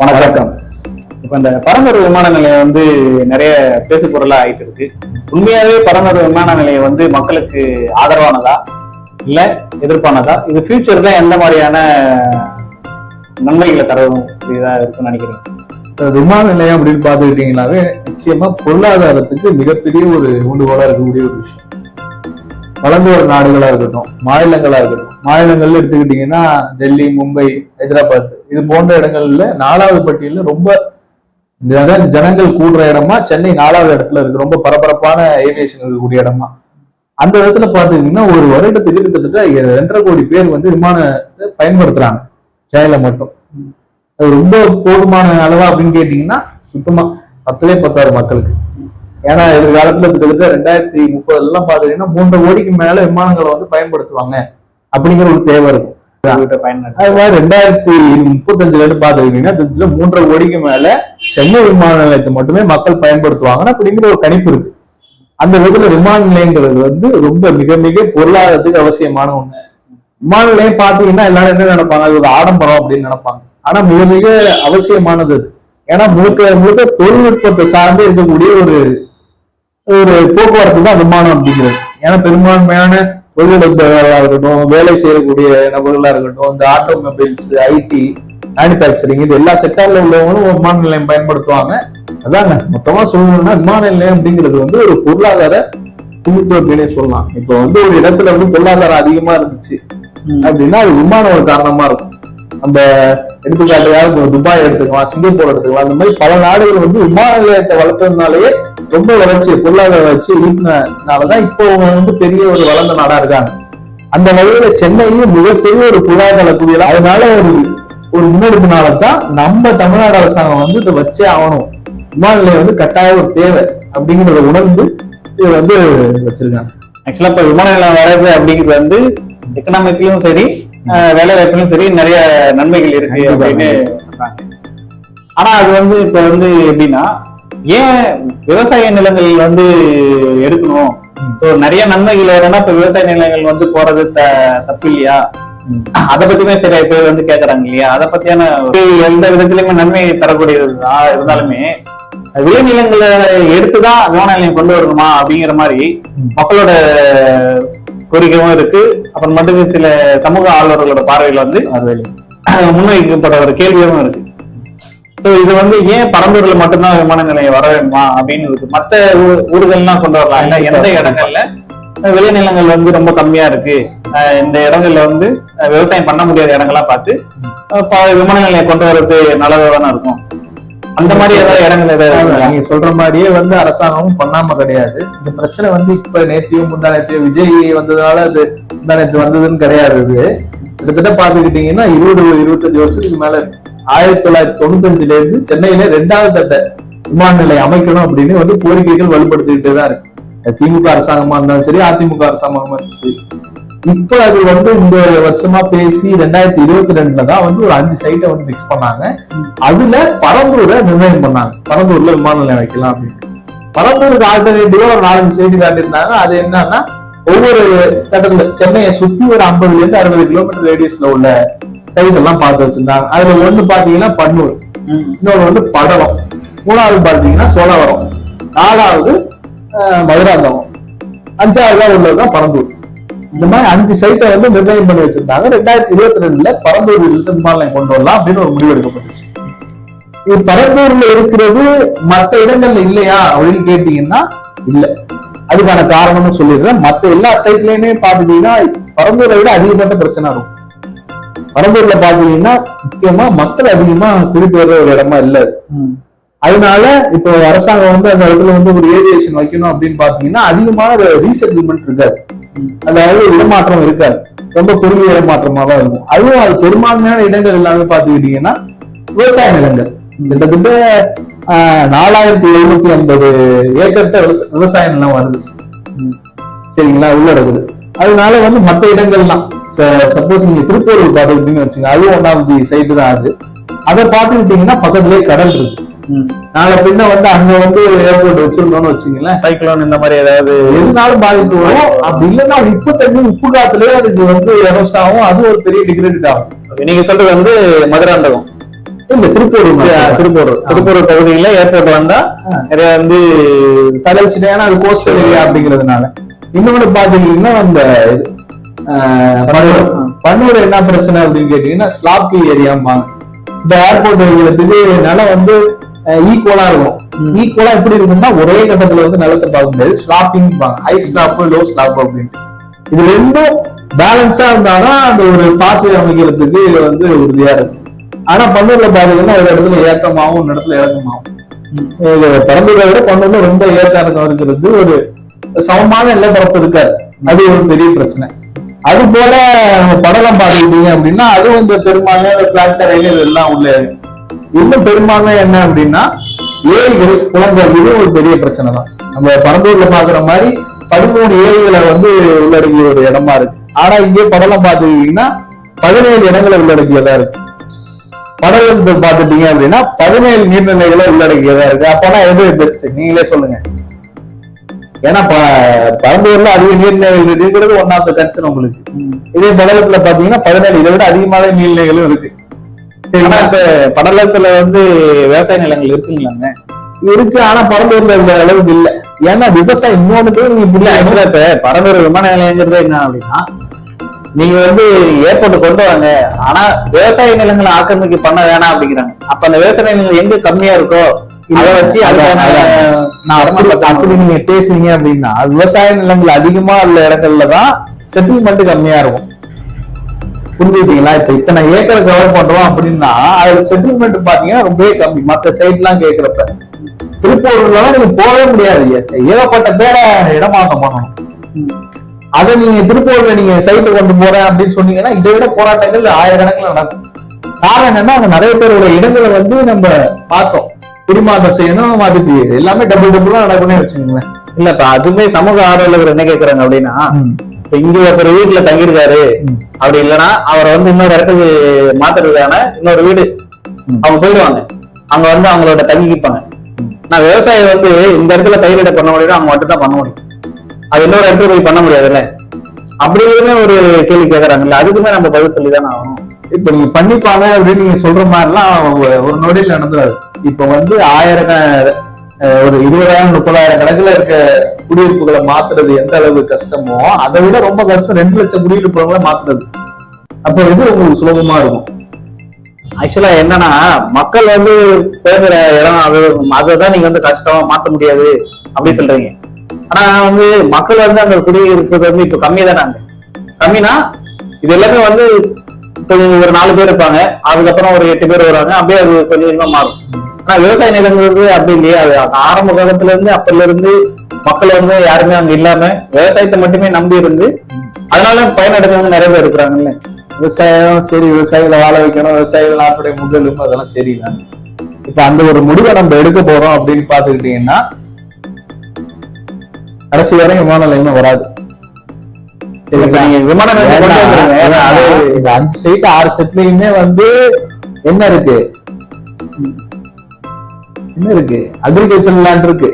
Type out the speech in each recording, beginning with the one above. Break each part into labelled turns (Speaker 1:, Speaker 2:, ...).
Speaker 1: வணக்கம். இப்ப இந்த பரம்பரை விமான நிலையம் வந்து நிறைய பேசு பொருளா ஆயிட்டு இருக்கு. உண்மையாவே பரம்பரை விமான நிலையம் வந்து மக்களுக்கு ஆதரவானதா? இல்ல எதிர்ப்பானதா? இது தான் எந்த மாதிரியான நன்மைகளை தரவும் இதா இருக்குன்னு
Speaker 2: நினைக்கிறேன் விமான நிலையம் அப்படின்னு பார்த்துக்கிட்டீங்கன்னாவே நிச்சயமா பொருளாதாரத்துக்கு மிகப்பெரிய ஒரு ஊண்டுகோலா இருக்கக்கூடிய ஒரு விஷயம். வளர்ந்து வர நாடுகளா இருக்கட்டும் மாநிலங்களா இருக்கட்டும். மாநிலங்கள்ல எடுத்துக்கிட்டீங்கன்னா டெல்லி மும்பை ஹைதராபாத். இது போன்ற இடங்கள்ல நாலாவது பட்டியல்ல ரொம்ப ஜனங்கள் கூடுற இடமா சென்னை நாலாவது இடத்துல இருக்கு. ரொம்ப பரபரப்பான ஏவியேஷன் இருக்கக்கூடிய இடமா. அந்த இடத்துல பாத்தீங்கன்னா ஒரு வருடத்துக்கு கிட்டத்தட்ட ரெண்டரை கோடி பேர் வந்து விமானத்தை பயன்படுத்துறாங்க. சென்னையில மட்டும். அது ரொம்ப போதுமான அளவா அப்படின்னு கேட்டீங்கன்னா சுத்தமா பத்தலே பத்தாறு மக்களுக்கு. ஏன்னா எதிர்காலத்துல கிட்டத்தட்ட ரெண்டாயிரத்தி முப்பதுல எல்லாம் பாத்தீங்கன்னா மூன்று கோடிக்கு மேல விமானங்களை வந்து பயன்படுத்துவாங்க அப்படிங்கிற ஒரு தேவை இருக்கும். அது மாதிரி ரெண்டாயிரத்தி முப்பத்தஞ்சுல இருந்து பாத்துக்கிட்டீங்கன்னா மூன்றரை கோடிக்கு மேல சென்னை விமான நிலையத்தை மட்டுமே மக்கள் பயன்படுத்துவாங்கன்னு அப்படிங்கிற ஒரு கணிப்பு இருக்கு. அந்த விதத்துல விமான நிலையங்கிறது வந்து ரொம்ப மிக மிக பொருளாதாரத்துக்கு அவசியமான ஒண்ணு. விமான நிலையம் பாத்தீங்கன்னா எல்லாரும் என்ன நினைப்பாங்க? அது ஒரு ஆடம்பரம் அப்படின்னு நினைப்பாங்க. ஆனா மிக மிக அவசியமானது அது. ஏன்னா முழுக்க முழுக்க தொழில்நுட்பத்தை சார்ந்து இருக்கக்கூடிய ஒரு ஒரு போக்குவரத்து தான் விமானம் அப்படிங்கிறது. ஏன்னா பெரும்பான்மையான தொழிலதிபர்களா இருக்கட்டும் வேலை செய்யக்கூடிய நபர்களா இருக்கட்டும் இந்த ஆட்டோமொபைல்ஸ் ஐடி மேனுபேக்சரிங் இது எல்லா செக்டார்ல உள்ளவங்களும் விமான நிலையம் பயன்படுத்துவாங்க. அதாங்க மொத்தமா சொல்லணும்னா விமான நிலையம் அப்படிங்கிறது வந்து ஒரு பொருளாதார துணிப்பு அப்படின்னே சொல்லலாம். இப்போ வந்து ஒரு இடத்துல வந்து பொருளாதாரம் அதிகமா இருந்துச்சு. அப்படின்னா அது விமானம் ஒரு காரணமா இருக்கும். நம்ம எடுத்துக்காட்டுக்காக துபாய் எடுத்துக்கலாம் சிங்கப்பூர் எடுத்துக்கலாம். அந்த மாதிரி பல நாடுகள் வந்து விமான நிலையத்தை வளர்த்ததுனாலேயே ரொம்ப வளர்ச்சி பொருளாதார வளர்ச்சி ஈட்டினாலதான் இப்போ அவங்க வந்து பெரிய ஒரு வளர்ந்த நாடா இருக்காங்க. அந்த வகையில சென்னையும் மிகப்பெரிய ஒரு பொருளாதார குவியல் அதனால ஒரு ஒரு முன்னெடுப்புனாலதான் நம்ம தமிழ்நாடு அரசாங்கம் வந்து இதை வச்சே ஆகணும். விமான நிலையம் வந்து கட்டாய ஒரு தேவை அப்படிங்கிறத உணர்ந்து இது வந்து வச்சிருக்காங்க.
Speaker 1: ஆக்சுவலா இப்ப விமான நிலையம் வர்றது அப்படிங்கிறது வந்து எக்கனாமிக்லயும் சரி வேலை வாய்ப்புலயும் சரி நிறைய நன்மைகள் இருக்கு. அப்படின்னு ஆனா அது வந்து இப்ப வந்து எப்படின்னா ஏன் விவசாய நிலங்கள் வந்து எடுக்கணும். சோ நிறைய நன்மைகள் வரணும்னா இப்ப விவசாய நிலங்கள் வந்து போறது த- தப்பு இல்லையா. அத பத்தியுமே சில பேர் வந்து கேக்குறாங்க இல்லையா அத பத்தியான எந்த விதத்திலுமே நன்மை தரக்கூடியதுதான் இருந்தாலுமே விளைநிலங்களை எடுத்துதான் விமான நிலையம் கொண்டு வரணுமா அப்படிங்கிற மாதிரி. மக்களோட கோரிக்கையும் இருக்கு. அப்புறம் மட்டும் சில சமூக ஆர்வலர்களோட பார்வையில் வந்து
Speaker 2: அது
Speaker 1: முன்வைக்கப்பட்ட ஒரு கேள்வியும் இருக்கு. ஸோ இது வந்து ஏன் பரந்தூர்ல மட்டும்தான் விமான நிலையம் வர வேணுமா அப்படின்னு இருக்கு. மற்ற ஊர்கள்லாம் கொண்டு வரலாம். இல்ல எந்த இடங்கள்ல? விளைநிலங்கள் வந்து ரொம்ப கம்மியா இருக்கு. இந்த இடங்கள்ல வந்து விவசாயம் பண்ண முடியாத இடங்கள்லாம் பார்த்து விமான நிலையம் கொண்டு வர்றது நல்லதா தானே இருக்கும். அந்த மாதிரி ஏதாவது இடங்கள் ஏதாவது?
Speaker 2: நீங்க சொல்ற மாதிரியே வந்து அரசாங்கமும் பண்ணாம கிடையாது இந்த பிரச்சனை வந்து இப்ப நேத்தியும் முந்தானத்தையும் விஜய் வந்ததுனால அது முந்தானத்து வந்ததுன்னு கிடையாது இது கிட்டத்தட்ட பாத்துக்கிட்டீங்கன்னா இருபது இருபத்தஞ்சு வருஷத்துக்கு மேல. ஆயிரத்தி தொள்ளாயிரத்தி தொண்ணூத்தஞ்சுல இருந்து சென்னையில ரெண்டாவது தட்ட விமான நிலையம் அமைக்கணும் அப்படின்னு வந்து கோரிக்கைகள் வலுப்படுத்திக்கிட்டே தான் இருக்கு திமுக அரசாங்கமா இருந்தாலும் சரி அதிமுக அரசாங்கமா இருந்தாலும் சரி இப்ப அது வந்து இந்த வருஷமா பேசி ரெண்டாயிரத்தி இருபத்தி ரெண்டுல தான் வந்து ஒரு அஞ்சு சைட்டை வந்து பிக்ஸ் பண்ணாங்க. அதுல பரந்தூரை நிர்ணயம் பண்ணாங்க. பரந்தூர்ல விமான நிலையம் வைக்கலாம் அப்படின்னு. பரந்தூருக்கு ஆல்டர்னேட்டிவா ஒரு நாலஞ்சு சைடு காட்டியிருந்தாங்க. அது என்னன்னா ஒவ்வொரு கட்டத்துல சென்னையை சுத்தி ஒரு ஐம்பதுல இருந்து அறுபது கிலோமீட்டர் ரேடியஸ்ல உள்ள சைட் எல்லாம் பார்த்து வச்சிருந்தாங்க. அதுல ஒண்ணு பாத்தீங்கன்னா பன்னூர். இன்னொரு வந்து படலம் மூணாவது பாத்தீங்கன்னா சோழவரம். நாலாவது அஹ், மதுராந்தகம். அஞ்சாவதா உள்ளதுதான் பரந்தூர் இந்த மாதிரி அஞ்சு சைட்டை வந்து நிர்ணயம் பண்ணி வச்சிருந்தாங்க. ரெண்டாயிரத்தி இருபத்தி ரெண்டுல பரந்தூர் விமான நிலையம் கொண்டு வரலாம் அப்படின்னு ஒரு முடிவு எடுக்கப்பட்டுச்சு. இது பரந்தூர்ல இருக்கிறது மத்த இடங்கள்ல இல்லையா அப்படின்னு கேட்டீங்கன்னா இல்ல. அதுக்கான காரணம்னு சொல்லிடுறேன். மத்த எல்லா சைட்லயுமே பாத்துட்டீங்கன்னா பரந்தூரை விட அதிகப்பட்ட பிரச்சனை இருக்கும். பரந்தூர்ல பாத்தீங்கன்னா முக்கியமா மக்கள் அதிகமா குடிபெயர்ற ஒரு இடமா இல்ல. அதனால இப்போ அரசாங்கம் வந்து அந்த இடத்துல வந்து ஒரு ஏவியேஷன் வைக்கணும் அப்படின்னு பாத்தீங்கன்னா அதிகமான ரீசெட்டில்மெண்ட் இருக்காது. அதாவது இடமாற்றம் இருக்காது. ரொம்ப குறுகிய இடமாற்றமா தான் இருக்கும். அதுவும் அது பெரும்பான்மையான இடங்கள் எல்லாமே பாத்துக்கிட்டீங்கன்னா விவசாய நிலங்கள். கிட்டத்தட்ட ஆஹ், நாலாயிரத்தி எழுநூத்தி ஐம்பது ஏக்கர்கிட்ட விவசாய நிலம் வருது. சரிங்களா? உள்ளடக்குது அதனால வந்து மற்ற இடங்கள்லாம் சப்போஸ் நீங்க திருப்பூர் பாத்துக்கிட்டீங்கன்னு வச்சுங்க அதுவும் ஒன்றாவது சைட்டு தான் அது. அதை பார்த்துக்கிட்டீங்கன்னா பக்கத்துலயே கடல் இருக்கு. நாளை பின்ன வந்து அங்க வந்து ஏர்போர்ட் வச்சிருந்தோம்னு வச்சுங்களேன்
Speaker 1: சைக்ளோன் இந்த மாதிரி ஏதாவது
Speaker 2: எதுனாலும் பாதிப்பு வரும். அப்படி இல்லைன்னா உப்பு தண்ணி உப்பு காத்துலயே அதுக்கு வந்து எரோஸ்ட் ஆகும். அது ஒரு பெரிய டிகிரேட் ஆகும்
Speaker 1: நீங்க சொல்றது வந்து மதுராந்தகம்.
Speaker 2: இல்ல திருப்பூர்
Speaker 1: திருப்பூர். திருப்பூர் பகுதியில ஏர்போர்ட் வந்தா. நிறைய வந்து
Speaker 2: கடல் சிட்டை ஏன்னா அது கோஸ்டல் ஏரியா அப்படிங்கிறதுனால. இன்னொன்னு பாத்தீங்கன்னா அந்த பன்னூர். என்ன பிரச்சனை அப்படின்னு கேட்டீங்கன்னா ஸ்லாப்பி ஏரியாம்பாங்க இந்த ஏர்போர்ட் வைக்கிறதுக்கு நிலம் வந்து ஈக்குவலா இருக்கும். ஈக்குவலா எப்படி இருக்கும்னா ஒரே கட்டத்துல வந்து நிலத்தை பார்க்க முடியாது sloping high slope low slope அப்படின்ட்டு இது ரெண்டும் பேலன்ஸா இருந்தாதான் அந்த ஒரு பாத்து அமைக்கிறதுக்கு வந்து உறுதியா இருக்கும். ஆனா பன்னூர்ல பாத்தீங்கன்னா ஒரு இடத்துல ஏத்தமாவும் ஒரு இடத்துல இறக்கமாவும் இது பரம்பரை விட பன்னூர்ல ரொம்ப ஏத்த இறக்கம் இருக்கிறது ஒரு சமமான நிலப்பரப்பு இருக்காது. அது ஒரு பெரிய பிரச்சனை. அது போல நம்ம படலம் பார்த்துக்கிட்டீங்க அப்படின்னா அதுவும் இந்த பெரும்பான்மை பிளாட் தரையில இதெல்லாம் உள்ள இருக்கு. இன்னும் பெரும்பான்மை என்ன அப்படின்னா ஏரிகள் குளங்கள் இது ஒரு பெரிய பிரச்சனை தான் நம்ம பரம்பூர்ல பாக்குற மாதிரி பதிமூணு ஏரிகளை வந்து உள்ளடங்கிய ஒரு இடமா இருக்கு. ஆனா இங்கே படலம் பார்த்துக்கிட்டீங்கன்னா பதினேழு இடங்களை உள்ளடக்கியதா இருக்கு. படலம் பார்த்துட்டீங்க அப்படின்னா பதினேழு நீர்நிலைகளை உள்ளடக்கியதா இருக்கு. அப்பனா எது பெஸ்ட் நீங்களே சொல்லுங்க. ஏன்னா ப- பரம்பூர்ல அதிக நீர்நிலைகள் இருக்குங்கிறது ஒன் ஆஃப் த கன்சர்ன் உங்களுக்கு. இதே படலத்துல பாத்தீங்கன்னா பதினேழு இதை விட அதிகமான நீர்நிலைகளும் இருக்கு.
Speaker 1: ஆனா இப்ப படலத்துல வந்து விவசாய நிலங்கள் இருக்குங்களாங்க?
Speaker 2: இருக்கு ஆனா பரம்பூர்ல இந்த அளவுக்கு இல்ல. ஏன்னா விவசாயம் இன்னொன்னு நீங்க
Speaker 1: இல்ல ஆக்சுவலா இப்ப பரந்தூர் விமான நிலையங்கிறது என்ன அப்படின்னா நீங்க வந்து ஏர்போர்ட் கொண்டு வாங்க. ஆனா விவசாய நிலங்களை ஆக்கிரமிக்க பண்ண வேணாம் அப்படிங்கிறாங்க. அப்ப அந்த விவசாய நிலங்கள் எங்க கம்மியா இருக்கோ அதை வச்சு
Speaker 2: அப்படி அப்படி நீங்க பேசுனீங்க அப்படின்னா விவசாய நிலங்கள் அதிகமா உள்ள இடங்கள்ல தான் செட்டில்மெண்ட் கம்மியா இருக்கும். புரிஞ்சுக்கிட்டீங்களா? இப்ப இத்தனை ஏக்கர் கவர் பண்றோம் அப்படின்னா அதுல செட்டில்மெண்ட் பாத்தீங்கன்னா ரொம்பவே கம்மி. மத்த சைட் எல்லாம் கேக்குறப்ப. திருப்பூர்ல நீங்க போகவே முடியாது. ஏகப்பட்ட பேரை இடமாற்றம் பண்ணணும். அதை நீங்க திருப்பூர்ல நீங்க சைட்டு கொண்டு போறேன் அப்படின்னு சொன்னீங்கன்னா இதை விட போராட்டங்கள் ஆயிரக்கணக்கில் நடக்கும். காரணம் என்னன்னா அங்க நிறைய பேரோட இடங்களை வந்து நம்ம பார்த்தோம். குடிமாற்றம் செய்யணும் அதுக்கு எல்லாமே டபுள் டபுளா நடக்கும்னே வச்சுக்கோங்களேன்.
Speaker 1: இல்ல இப்ப அதுமே சமூக ஆர்வலர்கள் என்ன கேக்குறாங்க அப்படின்னா இப்ப இங்க ஒருத்தர் வீட்டுல தங்கியிருக்காரு. அப்படி இல்லைன்னா அவரை வந்து இன்னொரு இடத்துக்கு மாத்துறதுக்கான இன்னொரு வீடு. அவங்க போயிடுவாங்க. அங்க வந்து அவங்களோட தங்கிப்பாங்க நான் விவசாயம் வந்து இந்த இடத்துல பயிரிட பண்ண முடியும் அவங்க மட்டும் தான் பண்ண முடியும். அது இன்னொரு இடத்துல போய் பண்ண முடியாதுல்ல? அப்படியுமே ஒரு கேள்வி கேக்குறாங்கல்ல? அதுக்குமே நம்ம பதில் சொல்லிதானே ஆகணும்.
Speaker 2: இப்ப நீங்க பண்ணிப்பாங்க அப்படின்னு நீங்க சொல்ற மாதிரிலாம் ஒரு- ஒரு நொடியில் நடந்துடாது இப்ப வந்து ஆயிரம் ஒரு இருபதாயிரம் முப்பதாயிரம் கணக்குல இருக்க குடியிருப்புகளை மாத்துறது எந்த அளவு கஷ்டமோ அதை விட ரொம்ப கஷ்டம் ரெண்டு லட்சம் குடியிருப்புகளை மாத்துறது. அப்ப இது உங்களுக்கு சுலபமா இருக்கும்.
Speaker 1: ஆக்சுவலா என்னன்னா மக்கள் வந்து பேசுற இடம் அது அதுதான் நீங்க வந்து கஷ்டம் மாத்த முடியாது அப்படின்னு சொல்றீங்க. ஆனா வந்து மக்கள் வந்து அந்த குடியிருப்பது வந்து இப்ப கம்மி தானே கம்மினா இது எல்லாமே வந்து இப்போ ஒரு நாலு பேர் இருப்பாங்க அதுக்கப்புறம் ஒரு எட்டு பேர் வருவாங்க அப்படியே அது கொஞ்சம் கொஞ்சமா மாறும். ஆனா விவசாய நிலங்கிறது அப்படி இல்லையா. அது ஆரம்ப காலத்துல இருந்து அப்பல இருந்து மக்கள் வந்து யாருமே அங்க இல்லாம விவசாயத்தை மட்டுமே நம்பி இருந்து அதனால பயனடைஞ்சவங்க நிறைய பேர் இருக்கிறாங்கல்ல.
Speaker 2: விவசாயம் சரி விவசாயிகளை வாழ வைக்கணும். விவசாயிகள் நாட்டுடைய முதலும் அதெல்லாம் சரிதான் இப்ப அந்த ஒரு முடிவை நம்ம எடுக்க போறோம் அப்படின்னு பாத்துக்கிட்டீங்கன்னா கடைசி வரை விமான நிலையம் வராது. அஞ்சு சைட் ஆறு செட்லயுமே வந்து என்ன இருக்கு? என்ன இருக்கு. அக்ரிகல்ச்சர் லேண்ட் இருக்கு.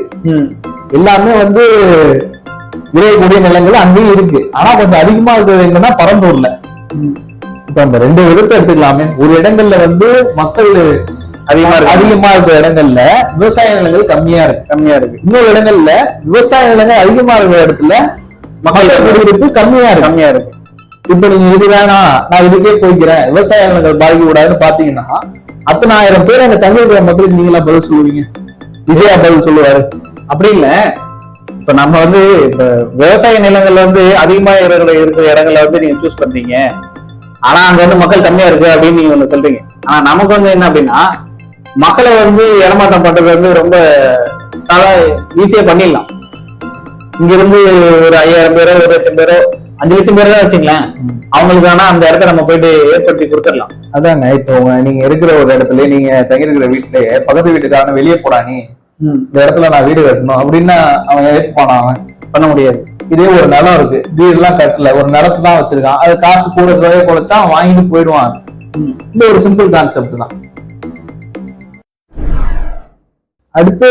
Speaker 2: எல்லாமே வந்து விளையக்கூடிய நிலங்கள் அங்கேயும் இருக்கு. ஆனா கொஞ்சம் அதிகமா இருக்கிறது எங்கன்னா பரந்தூர்ல இப்ப அந்த ரெண்டு விதத்தை எடுத்துக்கலாமே. ஒரு இடங்கள்ல வந்து மக்கள்
Speaker 1: அதிகமா இருக்கு.
Speaker 2: அதிகமா இருக்கிற இடங்கள்ல விவசாய நிலங்கள் கம்மியா இருக்கு.
Speaker 1: கம்மியா இருக்கு.
Speaker 2: இன்னொரு இடங்கள்ல விவசாய நிலங்கள் அதிகமா இருக்கிற இடத்துல மக்கள் குடியிருப்பு கம்மியா இருக்கு.
Speaker 1: கம்மியா இருக்கு.
Speaker 2: இப்ப நீங்க இது வேணாம் நான் இதுக்கே போய்க்கிறேன். விவசாய நிலங்கள் பாதிக்க கூடாதுன்னு பாத்தீங்கன்னா அத்தனை ஆயிரம் பேர் அங்க தங்கிருக்கிற மக்கள் நீங்களா பதில் சொல்லுவீங்க. விஜயா பதில் சொல்லுவாரு.
Speaker 1: அப்படி இல்ல. இப்ப நம்ம வந்து இப்ப விவசாய நிலங்கள்ல வந்து அதிகமா இருக்கிற இருக்கிற இடங்களை வந்து நீங்க சூஸ் பண்றீங்க. ஆனா அங்க வந்து மக்கள் கம்மியா இருக்கு அப்படின்னு நீங்க ஒண்ணு சொல்றீங்க. ஆனா நமக்கு வந்து என்ன அப்படின்னா மக்களை வந்து இடமாற்றம் பண்றது வந்து ரொம்ப ஈஸியா பண்ணிடலாம். இங்க இருந்து ஒரு ஐயாயிரம் பேரோ ஒரு லட்சம் பேரோ அஞ்சு லட்சம் பேரோ தான் வச்சுங்களேன் அவங்களுக்கான அந்த இடத்த நம்ம போயிட்டு ஏற்படுத்தி கொடுத்துடலாம்.
Speaker 2: அதாங்க இப்போ நீங்க இருக்கிற ஒரு இடத்துல நீங்க தங்கி இருக்கிற வீட்டுலயே பக்கத்து வீட்டுக்காரன வெளியே போடா நீ. இந்த இடத்துல நான் வீடு கட்டணும் அப்படின்னா அவன் ஏத்துப்பானா அவன்.
Speaker 1: பண்ண முடியாது.
Speaker 2: இதே ஒரு நிலம் இருக்கு. வீடு எல்லாம் கட்டல. ஒரு நிலத்தை தான் வச்சிருக்கான். அது காசு கூட குறைய குறைச்சா அவன் வாங்கிட்டு போயிடுவான். இந்த ஒரு சிம்பிள் கான்செப்ட் தான். அடுத்து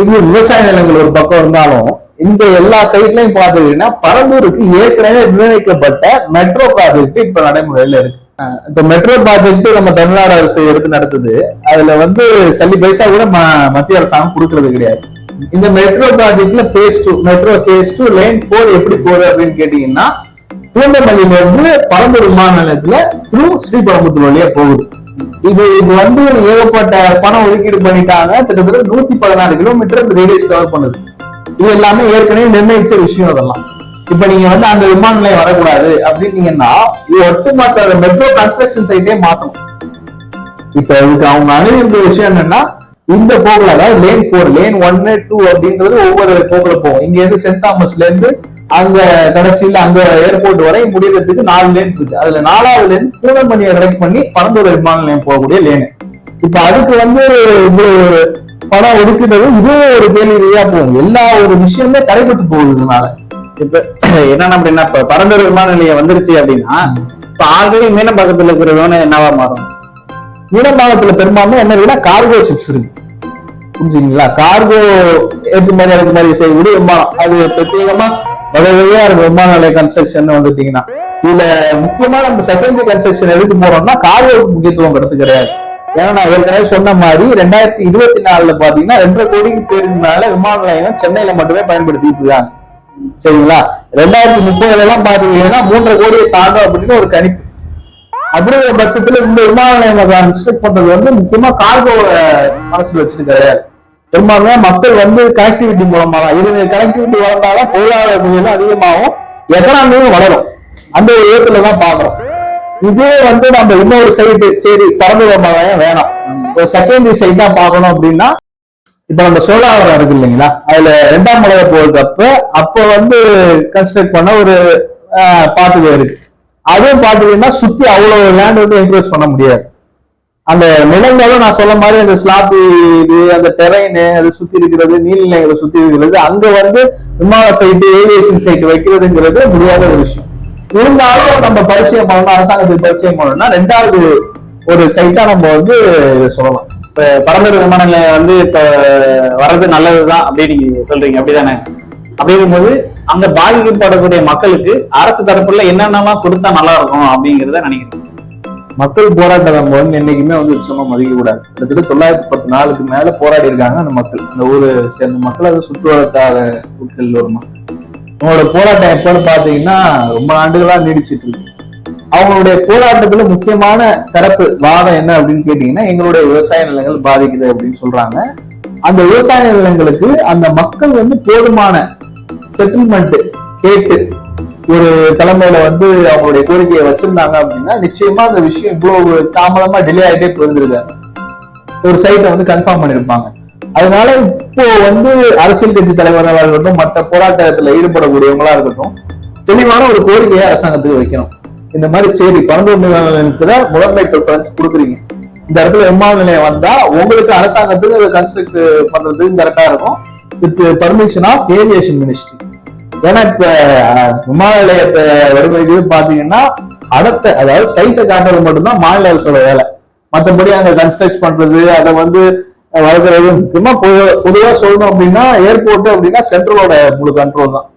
Speaker 2: இது விவசாய நிலங்கள் ஒரு பக்கம் இருந்தாலும் இந்த எல்லா சைட்லயும் பாத்துக்கிட்டீங்கன்னா பரந்தூருக்கு ஏற்கனவே நிர்ணயிக்கப்பட்ட மெட்ரோ ப்ராஜெக்ட் இப்ப நடைமுறையில இருக்கு. இப்ப மெட்ரோ ப்ராஜெக்ட் நம்ம தமிழ்நாடு அரசு எடுத்து நடத்துது. அதுல வந்து சல்லி பைசா கூட ம- மத்திய அரசாங்கம் கொடுக்கறது கிடையாது. இந்த மெட்ரோ ப்ராஜெக்ட்ல phase two metro phase two line four எப்படி போகுது அப்படின்னு கேட்டீங்கன்னா பூந்தமல்லியில இருந்து பரம்பூர் விமான நிலையத்துல த்ரூ ஸ்ரீபெரும்புத்தூர் வழியா போகுது. இது இது வந்து ஏகப்பட்ட பணம் ஒதுக்கீடு பண்ணிட்டாங்க. கிட்டத்தட்ட நூத்தி பதினாறு கிலோமீட்டர் ரேடியஸ் கவர் பண்ணுது. இது எல்லாமே ஏற்கனவே நிர்ணயிச்ச விஷயம் அதெல்லாம். இப்ப நீங்க வந்து அந்த விமான நிலையம் வரக்கூடாது அப்படின்னீங்கன்னா இது ஒட்டுமொத்த மெட்ரோ கன்ஸ்ட்ரக்ஷன் சைட்டே மாத்தணும். இப்ப இதுக்கு அவங்க அணுகின்ற விஷயம் என்னன்னா இந்த போக்குல அதாவது லேன் போர் லேன் ஒன்னு டூ அப்படின்றது ஒவ்வொரு போக்குல போகும். இங்க இருந்து சென்ட் தாமஸ்ல இருந்து அங்க கடைசியில அங்க ஏர்போர்ட் வரை முடியறதுக்கு நாலு லேன் இருக்கு. அதுல நாலாவது லேன் பூனமணியை கனெக்ட் பண்ணி பரந்தூர் விமான நிலையம் போகக்கூடிய லேனு இப்ப அதுக்கு வந்து இவ்வளவு பணம் ஒதுக்குறது இதுவே ஒரு கேள்வியா போகும். எல்லா ஒரு விஷயமே தடைப்பட்டு போகுது இதனால
Speaker 1: இப்ப என்னன்னா அப்படின்னா இப்ப பரந்தூர் விமான நிலையம் வந்துருச்சு அப்படின்னா இப்ப ஆல்ரெடி மீனம்பாக்கத்துல பக்கத்துல விமானம் என்னவா மாறும்?
Speaker 2: மீனம்பாக்கத்துல பெரும்பான்மை என்ன இருக்குன்னா கார்கோ ஷிப்ஸ் இருக்கு. புரிஞ்சுங்களா கார்கோ ஏற்றுமதி இறக்குமதி செய்யக்கூடிய விமானம். அது பிரத்யேகமா வகை வகையா இருக்கு விமான நிலைய கன்ஸ்ட்ரக்ஷன் வந்துட்டீங்கன்னா இதுல முக்கியமா நம்ம செகண்டரி கன்ஸ்ட்ரக்ஷன் எதுக்கு போறோம்னா கார்கோவுக்கு முக்கியத்துவம் கிடையாது. ஏன்னா நான் ஏற்கனவே சொன்ன மாதிரி ரெண்டாயிரத்தி இருபத்தி நாலுல பாத்தீங்கன்னா ரெண்டரை கோடிக்கு பேருக்கு மேல விமான நிலையம் சென்னையில மட்டுமே பயன்படுத்திட்டு இருக்காங்க. சரிங்களா? ரெண்டாயிரத்தி முப்பதுல எல்லாம் பாத்தீங்கன்னா மூன்றரை கோடியை தாண்டும் அப்படின்னு ஒரு கணிப்பு. அப்படிங்கிற பட்சத்துல இந்த விமான நிலையம் பண்றது வந்து முக்கியமா கார்கோ மனசுல வச்சிருக்காரு கிடையாது. பெரும்பான்மையா மக்கள் வந்து கனெக்டிவிட்டி மூலமா தான் இது கனெக்டிவிட்டி வளர்ந்தாலும் பொருளாதார முறையில அதிகமாகும் எக்கனாமியும் வளரும். அந்த ஒரு விதத்துல தான் பாக்குறோம். இதே வந்து நம்ம இன்னொரு சைடு சரி பரந்து விமானம் வேணாம். ஒரு செகண்டரி தான் பார்க்கணும் அப்படின்னா இப்ப நம்ம சோழாவரம் இருக்கு இல்லைங்களா? அதுல ரெண்டாம் மலையை போகிறப்ப அப்ப வந்து கன்ஸ்ட்ரக்ட் பண்ண ஒரு பாத்துவே இருக்கு. அதுவும் பாத்தீங்கன்னா சுத்தி அவ்வளவு லேண்ட் வந்து என்க்ரோச் பண்ண முடியாது. அந்த நிலங்களும் நான் சொல்ல மாதிரி அந்த ஸ்லாப் இது அந்த டெரைனு அது சுத்தி இருக்கிறது நீர்நிலைகளை சுத்தி இருக்கிறது அங்க வந்து விமான சைட்டு ஏவியேஷன் சைட்டு வைக்கிறதுங்கிறது முடியாத ஒரு விஷயம். இருந்தாலும் நம்ம பரிச்சயம் பண்ணணும் அரசாங்கத்துக்கு பரிச்சயம் பண்ணணும்னா ரெண்டாவது ஒரு சைட்டா நம்ம வந்து சொல்லலாம்.
Speaker 1: இப்ப பரம்பரை விமான நிலையம் வந்து இப்ப வர்றது நல்லதுதான் அப்படின்னு நீங்க சொல்றீங்க. அப்படிதானே? அப்படிங்கும் போது அந்த பாதிக்கப்படக்கூடிய மக்களுக்கு அரசு தரப்புல என்னென்னலாம் கொடுத்தா நல்லா இருக்கும் அப்படிங்கறத நினைக்கிறேன்.
Speaker 2: மக்கள் போராட்டம் நம்ம வந்து என்னைக்குமே வந்து சும்மா மதிக்க கூடாது கிட்டத்தட்ட தொள்ளாயிரத்தி பத்து நாளுக்கு மேல போராடி இருக்காங்க அந்த மக்கள். அந்த ஊரை சேர்ந்த மக்கள் அது சுற்றுவட்டார செல்ல ஒரு மக்கள். அவங்களோட போராட்டம் எப்போன்னு பாத்தீங்கன்னா ரொம்ப ஆண்டுகளா நீடிச்சிட்டு இருக்கு. அவங்களுடைய போராட்டத்துல முக்கியமான தரப்பு வாதம் என்ன அப்படின்னு கேட்டீங்கன்னா எங்களுடைய விவசாய நிலங்கள் பாதிக்குது அப்படின்னு சொல்றாங்க. அந்த விவசாய நிலங்களுக்கு அந்த மக்கள் வந்து போதுமான செட்டில்மெண்ட் கேட்டு ஒரு தலைமையில வந்து அவங்களுடைய கோரிக்கையை வச்சிருந்தாங்க அப்படின்னா நிச்சயமா அந்த விஷயம் இவ்வளவு தாமதமா டிலே ஆயிட்டே போயிருந்திருக்காரு ஒரு சைட்டை வந்து கன்ஃபார்ம் பண்ணிருப்பாங்க. அதனால இப்போ வந்து அரசியல் கட்சி தலைவர்களா இருக்கட்டும் மற்ற போராட்டத்துல ஈடுபடக்கூடியவங்களா இருக்கட்டும் தெளிவான ஒரு கோரிக்கையை அரசாங்கத்துக்கு வைக்கணும். இந்த மாதிரி சரி பரந்தூர் நிலையத்துல முதன்மை ப்ரிஃபரன்ஸ் கொடுக்குறீங்க. இந்த இடத்துல விமான நிலையம் வந்தா உங்களுக்கு அரசாங்கத்துக்கு அதை கன்ஸ்ட்ரக்ட் பண்றதுக்கு கரெக்டா இருக்கும். With permission of aviation ministry ஏன்னா இப்ப விமான நிலையத்தை வடிவமைக்கிறது பாத்தீங்கன்னா அடுத்த அதாவது சைட்டை காட்டுறது மட்டும்தான் மாநில அரசோட வேலை. மத்தபடி அங்க கன்ஸ்ட்ரக்ட் பண்றது அதை வந்து வளர்க்குறது. முக்கியமா பொது- பொதுவா சொல்லணும் அப்படின்னா ஏர்போர்ட் அப்படின்னா சென்ட்ரலோட முழு கண்ட்ரோல் தான்.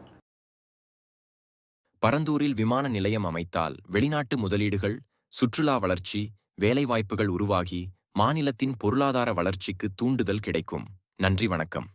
Speaker 3: பரந்தூரில் விமான நிலையம் அமைத்தால் வெளிநாட்டு முதலீடுகள் சுற்றுலா வளர்ச்சி வேலைவாய்ப்புகள் உருவாகி மாநிலத்தின் பொருளாதார வளர்ச்சிக்கு தூண்டுதல் கிடைக்கும். நன்றி வணக்கம்.